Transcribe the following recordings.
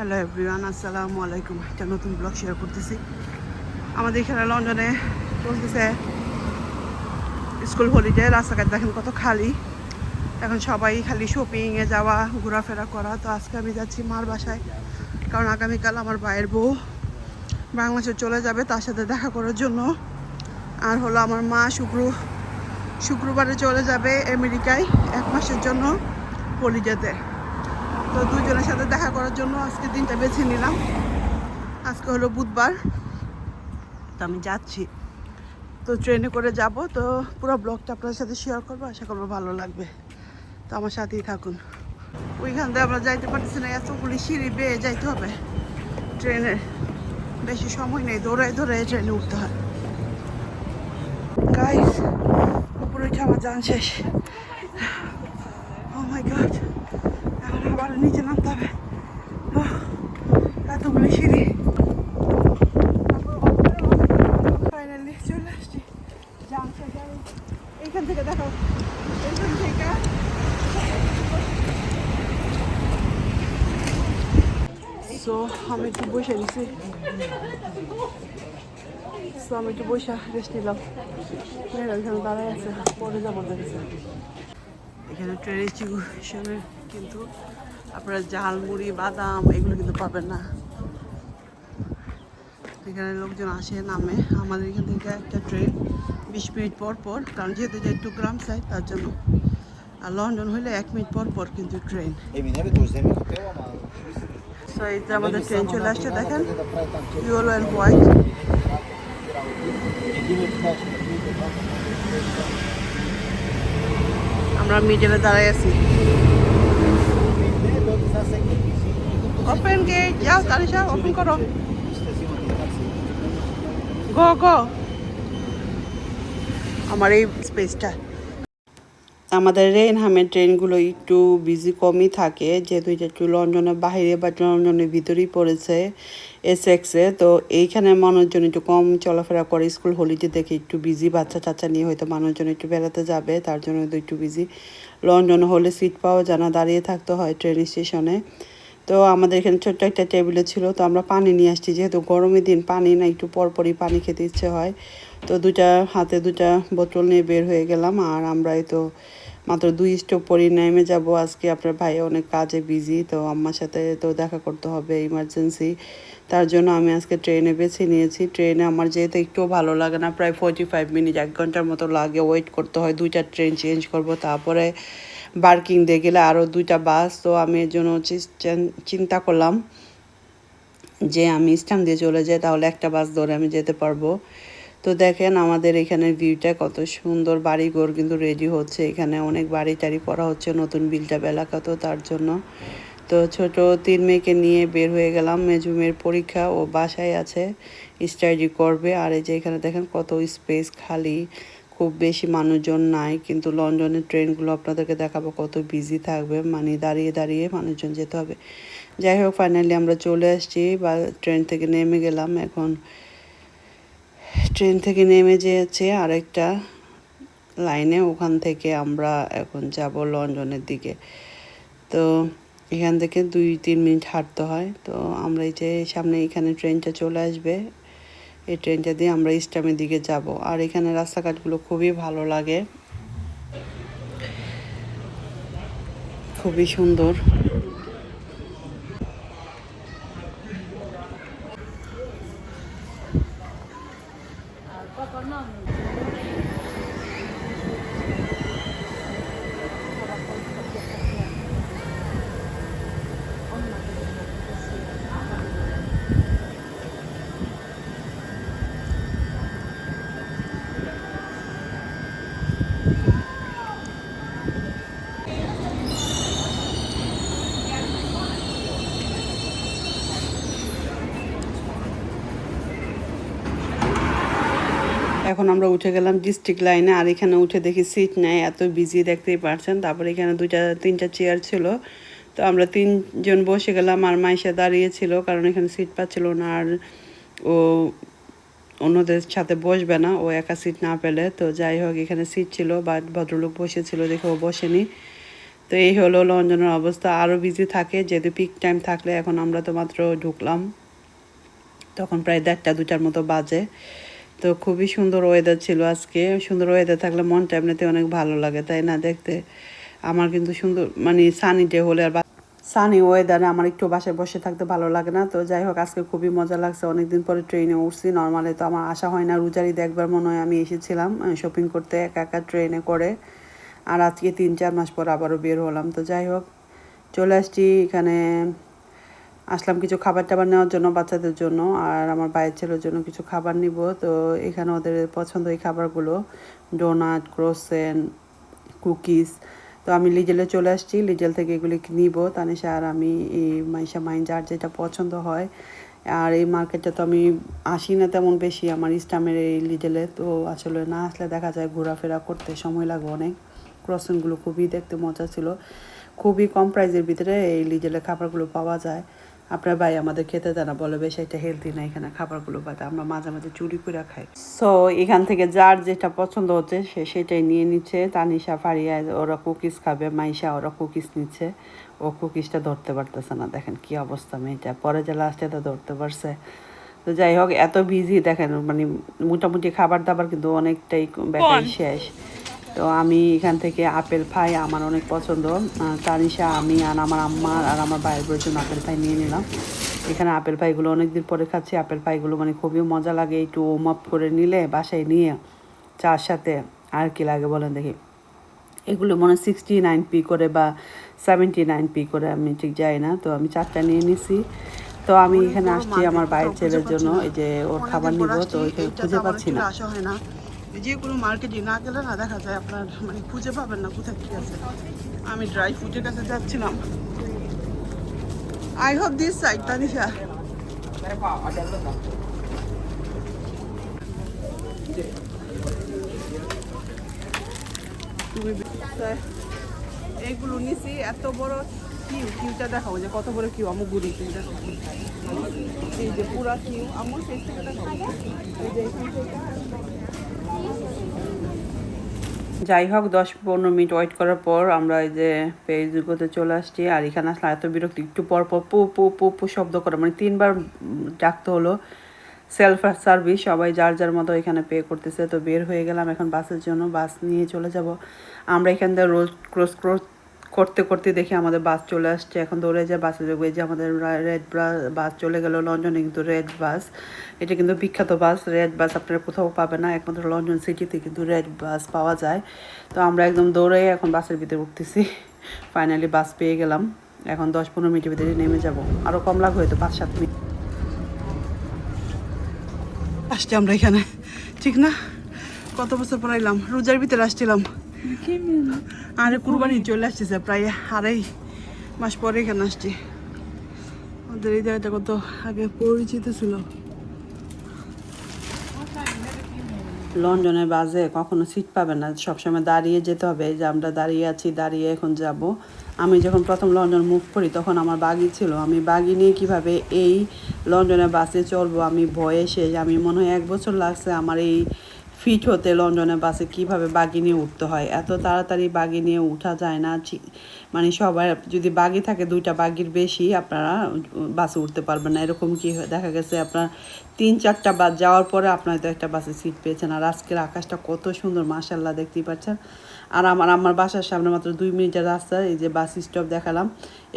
Hello everyone আসসালামু আলাইকুম। একটা নতুন ব্লগ শেয়ার করতেছি। আমাদের এখানে লন্ডনে চলতেছে। স্কুল হলিডে রাস্তাঘাট দেখেন কত খালি। এখন সবাই খালি শপিংয়ে যাওয়া, ঘোরাফেরা করা। তো আজকে আমি যাচ্ছি মার বাসায়। কারণ আগামীকাল আমার ভাইয়ের বউ বাংলাদেশে চলে যাবে তার সাথে দেখা করার জন্য। আর হলো আমার মা শুক্র, শুক্রবারে চলে যাবে আমেরিকায় এক মাসের জন্য হলিডেতে তো দুজনের সাথে দেখা করার জন্য আজকে দিনটা বেছে নিলাম। আজকে হলো বুধবার। তো আমি যাচ্ছি। তো ট্রেনে করে যাব। তো পুরো ব্লগটা আপনার সাথে শেয়ার করব। আশা করব ভালো লাগবে। তো আমার সাথেই থাকুন। ওইখান থেকে আমরা যাইতে পারতেছি না। এতগুলি সিঁড়ি বেয়ে যাইতে হবে। ট্রেনে বেশি সময় নেই। দৌড়াই দৌড়াই ট্রেনে উঠতে হয়। গাইস উপরে উঠে আমার যান শেষ। ও মাই গড এখন আবার নিচে নামতে হবে। এতগুলি সিঁড়ি। ফাইনালি চলে আসছি। এইখান থেকে দেখো। সো আমি একটু বসে নিছি। সো আমি একটু বসে রেস্ট নিলাম। ওইখানে দাঁড়ায় আছে, পরে যাব এখানে ট্রেনের চিকিৎসনে কিন্তু আপনারা ঝাল মুড়ি বাদাম এগুলো কিন্তু পাবেন না। এখানে লোকজন আসে নামে। আমাদের এখান থেকে একটা ট্রেন বিশ মিনিট পর পর কারণ যেহেতু যে একটু গ্রাম সাইড তার জন্য। আর লন্ডন হলে এক মিনিট পর পর কিন্তু ট্রেন। সো এই যে আমাদের ট্রেন চলে আসছে দেখেন। ইয়েলো অ্যান্ড হোয়াইট আমরা মিডলে দাঁড়াই আছি। তারিশা ওপেন করো গো গো। আমার এই স্পেসটা আমাদের রেনহামের ট্রেনগুলো একটু বিজি কমই থাকে, যেহেতু এটা একটু লন্ডনের বাইরে বা লন্ডনের ভিতরেই পড়েছে এসএক্সে তো এইখানে মানুষজন একটু কম চলাফেরা করে, স্কুল হলিডে দেখে একটু বিজি বাচ্চা টাচ্চা নিয়ে হয়তো মানুষজন একটু বেড়াতে যাবে, তার জন্য একটু বিজি লন্ডনে হলে সিট পাওয়া জানা দাঁড়িয়ে থাকতে হয় ট্রেন স্টেশনে তো আমাদের এখানে ছোট্ট একটা টেবিলে ছিল, তো আমরা পানি নিয়ে আসছি। যেহেতু গরমের দিন পানি না, একটু পরপরই পানি খেতে ইচ্ছে হয়। তো দুটা হাতে দুটা বোতল নিয়ে বের হয়ে গেলাম, আর আমরা এই তো মাত্র দুই স্টোভ পরই নেমে যাব। আজকে আপনার ভাই অনেক কাজে বিজি, তো আম্মার সাথে তো দেখা করতে হবে ইমার্জেন্সি তার জন্য আমি আজকে ট্রেনে বেছে নিয়েছি। ট্রেনে আমার যেহেতু একটুও ভালো লাগে না, প্রায় ফোর্টি ফাইভ মিনিট এক ঘণ্টার মতো লাগে। ওয়েট করতে হয়, দুইটা ট্রেন চেঞ্জ করব, তারপরে বার্কিং দিয়ে গেলে আরও দুইটা বাস তো আমি এর জন্য চিন্তা করলাম যে আমি স্ট্যান্ড দিয়ে চলে যাই, তাহলে একটা বাস ধরে আমি যেতে পারব। তো দেখেন আমাদের এখানে ভিউটা কত সুন্দর, বাড়িঘর কিন্তু রেডি হচ্ছে। এখানে অনেক বাড়ি টাড়ি করা হচ্ছে নতুন বিলটা এলাকা তো তার জন্য। তো ছোট তিন মেয়েকে নিয়ে বের হয়ে গেলাম। মেজুমের পরীক্ষা, ও বাসায় আছে স্টাডি করবে। আর এই যে এখানে দেখেন কত স্পেস খালি। খুব বেশি মানুষজন নাই, কিন্তু লন্ডনের ট্রেনগুলো আপনাদেরকে দেখাবো কত বিজি থাকবে। মানে দাঁড়িয়ে দাঁড়িয়ে মানুষজন যেতে হবে। যাই হোক ফাইনালি আমরা চলে আসছি, বা ট্রেন থেকে নেমে গেলাম। এখন ট্রেন থেকে নেমে যেয়েছে আরেকটা লাইনে, ওখান থেকে আমরা এখন যাব লন্ডনের দিকে। তো এখান থেকে দুই তিন মিনিট হাঁটতে হয়। তো আমরা এই যে সামনে এখানে ট্রেনটা চলে আসবে এই ট্রেনটা দিয়ে আমরা ইস্টামের দিকে যাব। আর এখানে রাস্তাঘাটগুলো খুবই ভালো লাগে। খুবই সুন্দর। এখন আমরা উঠে গেলাম ডিস্ট্রিক্ট লাইনে আর এখানে উঠে দেখি সিট নেই, এত বিজি দেখতেই পারছেন। তারপরে এখানে দুইটা, তিনটা চেয়ার ছিল। তো আমরা তিনজন বসে গেলাম, আর মাইশা দাঁড়িয়েছিল কারণ এখানে সিট পাচ্ছিল না, আর ও অন্যদের সাথে বসবে না, ও একা সিট না পেলে। তো যাই হোক, এখানে সিট ছিল বাট ভদ্রলোক বসেছিল দেখে ও বসেনি। তো এই হলো লঞ্জনের অবস্থা। আরও বিজি থাকে, যেহেতু পিক টাইম থাকলে এখন আমরা তো মাত্র ঢুকলাম। তখন প্রায় দেড়টা দুটার মতো বাজে। তো খুবই সুন্দর ওয়েদার ছিল আজকে। সুন্দর ওয়েদার থাকলে মনটা এমনিতে অনেক ভালো লাগে, তাই না? দেখতে আমার কিন্তু সুন্দর মানে সানি ডে হলে আর সানি ওয়েদারে আমার একটু বাসায় বসে থাকতে ভালো লাগে না। তো যাই হোক, আজকে খুবই মজা লাগছে। অনেকদিন পরে ট্রেনে উঠছি। নর্মালি তো আমার আশা হয় না। রোজারিতে দেখবার মনে হয় আমি এসেছিলাম শপিং করতে একা একা ট্রেনে করে। আর আজকে তিন, চার মাস পর আবারও বের হলাম। তো যাই হোক, চলে আসছি এখানে আসলাম কিছু খাবার টাবার নেওয়ার জন্য বাচ্চাদের জন্য, আর আমার বাইরের ছেলের জন্য কিছু খাবার নিব। তো এখানে ওদের পছন্দ এই খাবারগুলো ডোনাট ক্রোসেন কুকিজ তো আমি লিজেলে চলে আসছি লিজেল থেকে এগুলি নিব। তানিশা আর আমি, এই মাইশা মাইন যার যেটা পছন্দ হয়। আর এই মার্কেটটা তো আমি আসি না তেমন বেশি, আমার ইস্টামের এই লিজেলে তো আসলে না আসলে দেখা যায় ঘোরাফেরা করতে সময় লাগে অনেক। ক্রসেনগুলো খুবই দেখতে মজা ছিল। খুবই কম প্রাইজের ভিতরে এই লিজেলে খাবারগুলো পাওয়া যায়। আপনার ভাই আমাদের খেতে দেয় না বলে বেশ এটা হেলদি না এখানে খাবারগুলো পাতে আমরা মাঝে মাঝে চুরি করে খাই। সো এখান থেকে যার যেটা পছন্দ হচ্ছে সে সেটাই নিয়ে নিচ্ছে। তানিশা ফারিয়া ওরা কুকিজ খাবে মাইশা ওরা কুকিজ নিচ্ছে। ও কুকিজটা ধরতে পারতেছে না। দেখেন কি অবস্থা মেয়েটা। পরে যে লাস্টে তো ধরতে পারছে। তো যাই হোক এত বিজি দেখেন মানে মোটামুটি খাবার দাবার কিন্তু অনেকটাই শেষ। তো আমি এখান থেকে আপেল পাই আমার অনেক পছন্দ। তানিশা আমি আর আমার আম্মা আর আমার ভাইয়ের জন্য আপেল পাই নিয়ে নিলাম। এখানে আপেল পাইগুলো অনেকদিন পরে খাচ্ছি। আপেল পাইগুলো মানে খুবই মজা লাগে একটু ওম আপ করে নিলে বাসায় নিয়ে চার সাথে। আর কি লাগে বলেন দেখি। এগুলো মনে সিক্সটি নাইন পি করে বা সেভেন্টি নাইন পি করে আমি ঠিক যাই না। তো আমি চারটা নিয়ে নিছি। তো আমি এখানে আসছি আমার বাইরের ছেলের জন্য। এই যে ওর খাবার নিব তো খুঁজে পাচ্ছি না। যে কোনো মার্কেটে না গেলে না দেখা যায় আপনার মানে খুঁজে পাবেন না কোথায় কী আছে। আমি ড্রাই ফ্রুটের কাছে যাচ্ছিলাম। I hope this side Tanisha. তুমি এইগুলো নিছি, এত বড় কিউ, কিউটা দেখাবো যে কত বড় কিউ, আমু গুড়ি কিউ দেখো। এই যে পুরা কিউ আমার সেই থেকে দেখাবো। এই যে যাই হোক, দশ পনেরো মিনিট ওয়েট করার পর আমরা এই যে পেজগুলোতে চলে আসছি, আর এখানে আসলে এত বিরক্ত, একটু পর পর পু পু পু পু শব্দ করে মানে তিনবার ডাকতে হলো সেলফ সার্ভিস সবাই যার যার মতো এখানে পে করতেছে, তো বের হয়ে গেলাম এখন বাসের জন্য, বাস নিয়ে চলে যাব। আমরা এখান থেকে রোজ ক্রস ক্রস করতে করতে দেখি আমাদের বাস চলে আসছে। এখন দৌড়ে যায় বাসে যে আমাদের রেড বাস চলে গেল লন্ডনে কিন্তু রেড বাস এটা কিন্তু বিখ্যাত বাস রেড বাস আপনারা কোথাও পাবেন না। একমাত্র লন্ডন সিটিতে কিন্তু রেড বাস পাওয়া যায়। তো আমরা একদম দৌড়ে এখন বাসের ভিতরে উঠতেছি। ফাইনালি বাস পেয়ে গেলাম। এখন দশ পনেরো মিনিটের ভিতরে নেমে যাব। আরও কম লাগবে হয়তো পাঁচ সাত মিনিট। আসছি আমরা এখানে। ঠিক না? কত বছর পর এলাম রোজার ভিতরে আসছিলাম। আরে কুরবানি চলে আসতেছে, প্রায় আড়াই মাস পরে এখানে আসছি। ওদের এই জায়গাটা কত আগে পরিচিত ছিল। লন্ডনের বাসে কখনো সিট পাবে না, সবসময় দাঁড়িয়ে যেতে হবে যে আমরা দাঁড়িয়ে আছি, দাঁড়িয়ে এখন যাব। আমি যখন প্রথম লন্ডন মুভ করি, তখন আমার বাগি ছিল। আমি বাগি নিয়ে কীভাবে এই লন্ডনের বাসে চলবো আমি ভয়ে শেষ। আমি মনে হয় এক বছর লাগছে আমার এই ফিট হতে লন্ডনের বাসে কীভাবে বাগি নিয়ে উঠতে হয়? এত তাড়াতাড়ি বাগি নিয়ে উঠা যায় না। মানে সবার যদি বাগি থাকে দুইটা বাগির বেশি, আপনারা বাসে উঠতে পারবেন না। এরকম কি দেখা গেছে আপনার তিন, চারটা বাস যাওয়ার পরে আপনার হয়তো একটা বাসে সিট পেয়েছেন। আর আজকের আকাশটা কত সুন্দর মাসাল্লাহ দেখতেই পাচ্ছেন। আর আমার আমার বাসার সামনে মাত্র দুই মিনিটের রাস্তা, এই যে বাস স্টপ দেখালাম।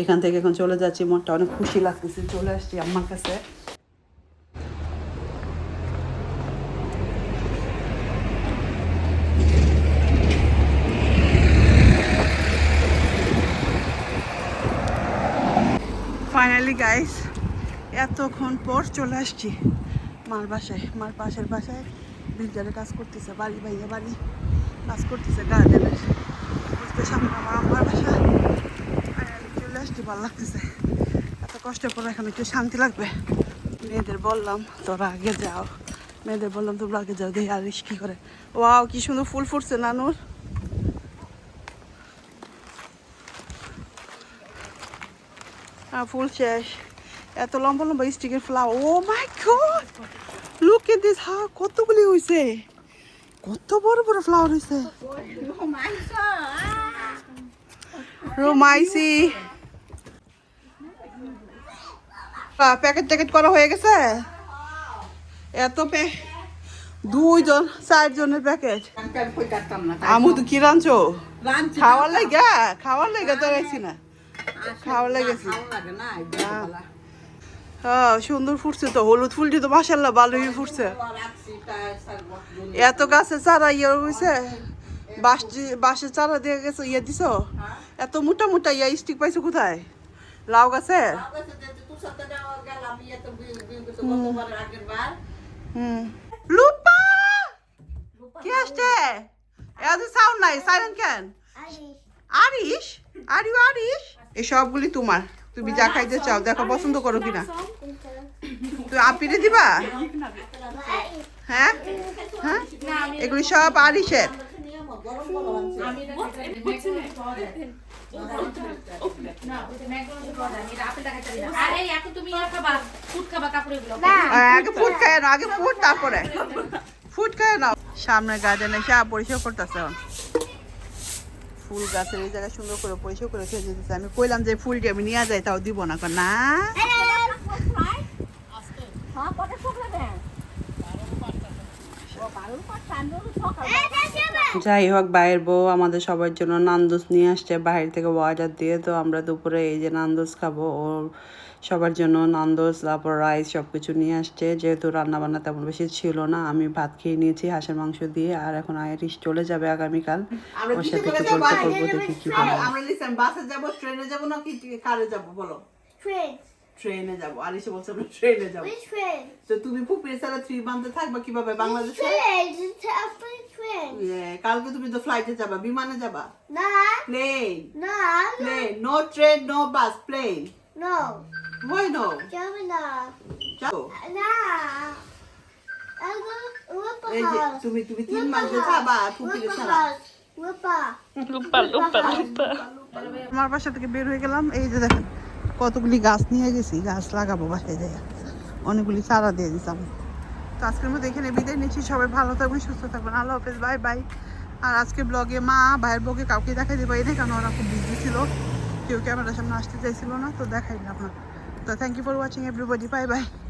এখান থেকে এখন চলে যাচ্ছি। মনটা অনেক খুশি লাগতেছে। চলে আসছি আমার কাছে। ফাইনালি গাইস এতক্ষণ পর চলে আসছি মার বাসায়। মার পাশের বাসায় বিল্ডারে কাজ করতেছে, বাড়ি ভাইয়া বাড়ি কাজ করতেছে গার্ডেনের বুঝতে সামনে আমার আমার বাসা? ফাইনালি চলে আসছি, ভালো লাগতেছে। এত কষ্টের পর এখন একটু শান্তি লাগবে। মেয়েদের বললাম, তোরা আগে যাও। মেয়েদের বললাম, তোমরা আগে যাও দেখি আর কি করে। ওয়াও, কি সুন্দর ফুল ফুটছে, নানুর। ফুল শেষ। এত লম্বা লম্বা স্টিকের flower oh my god look at this হা কতগুলি হইছে? কত বড় বড় ফ্লাওয়ার হইছে? রুমাইসি। প্যাকেট ট্যাকেট করা হয়ে গেছে? এত প্যা দুইজন চারজনের প্যাকেট আমু তো কি রাঁধছো? খাওয়ার লাগে? খাওয়ার লাগে তো গেছি না। খাওয়ার লেগেছি। হ্যাঁ সুন্দর ফুটছে তো হলুদ ফুলটি তো মাসাল্লাহ ভালোই ফুটছে। এত গাছে চারা ইয়ে হয়েছে বাঁশ যে- বাঁশের চারা দিয়ে গেছে ইয়ে দিছ? এত মোটা মোটা ইয়া স্টিক পাইছো কোথায়? লাউ গাছে? হুম। লুপা কি আসছে? এত সাউন্ড নাই সাইলেন্ট কেন? আরিশ। Are you Arish? এই সবগুলি তোমার। তুমি যা খাইতে চাও দেখো পছন্দ করো কিনা। তুমি আপিরে দিবা? হ্যাঁ? হ্যাঁ? এগুলি সব আরিশের আরে এখন তুমি খাবা ফুড খাবা কাপড়গুলো আগে ফুড খায় না আগে ফুড তারপরে। ফুড খায় না সামনে গার্ডেন এসে পরিষ্কার করতেছে এখন। ফুল গাছের এই জায়গায় সুন্দর করে পরিষ্কার করে খেয়ে যেতেছে আমি কইলাম যে ফুলটি আমি নিয়ে যাই, তাও দিব না। না। যাই হোক বাইরের বউ আমাদের সবার জন্য নান্দুস নিয়ে আসছে। বাইরে থেকে ওয়াজার দিয়ে তো আমরা দুপুরে এই যে নান্দুস খাব। ও সবার জন্য নান্দোস তারপর রাইস সব কিছু নিয়ে আসছে। যেহেতু রান্নাবান্না তেমন বেশি ছিল না আমি ভাত খেয়ে নিয়েছি হাঁসের মাংস দিয়ে আর এখন আইরিশ চলে যাবে আগামীকাল। ওর সাথে একটু গল্প করব দেখি কি বলে আমরা লিসেন বাসে যাব ট্রেনে যাব না কি কারে যাব বলো? Train. ট্রেনে যাব। আরিশে বলছে আমরা ট্রেনে যাব? তো তুমি ফুপির সারা থ্রি মান্থে থাকবা কীভাবে? বাংলাদেশে? কালকে তুমি তো ফ্লাইটে যাবা বিমানে যাবা? না। প্লেন না। Plane no train no bus plane. No এই যে তুমি তুমি তিন মাসে ছাড়া আমার বাসা থেকে বের হয়ে গেলাম এই যে দেখেন কতগুলি গাছ নিয়ে গেছি। গাছ লাগাবো বাসায় যাই। অনেকগুলি চারা দিয়ে দিতাম। তো আজকের মধ্যে এখানে বিদায় নিচ্ছি। সবাই ভালো থাকবেন সুস্থ থাকবেন। আল্লাহ হাফেজ। Bye bye. আর আজকে ব্লগে মা ভাইয়ের ব্লগে কাউকে দেখাই দিতে পারি না কারণ ওরা খুব বিজি ছিল। কেউ ক্যামেরার সামনে আসতে চাইছিল না তো দেখাই না আপনার so thank you for watching everybody. Bye bye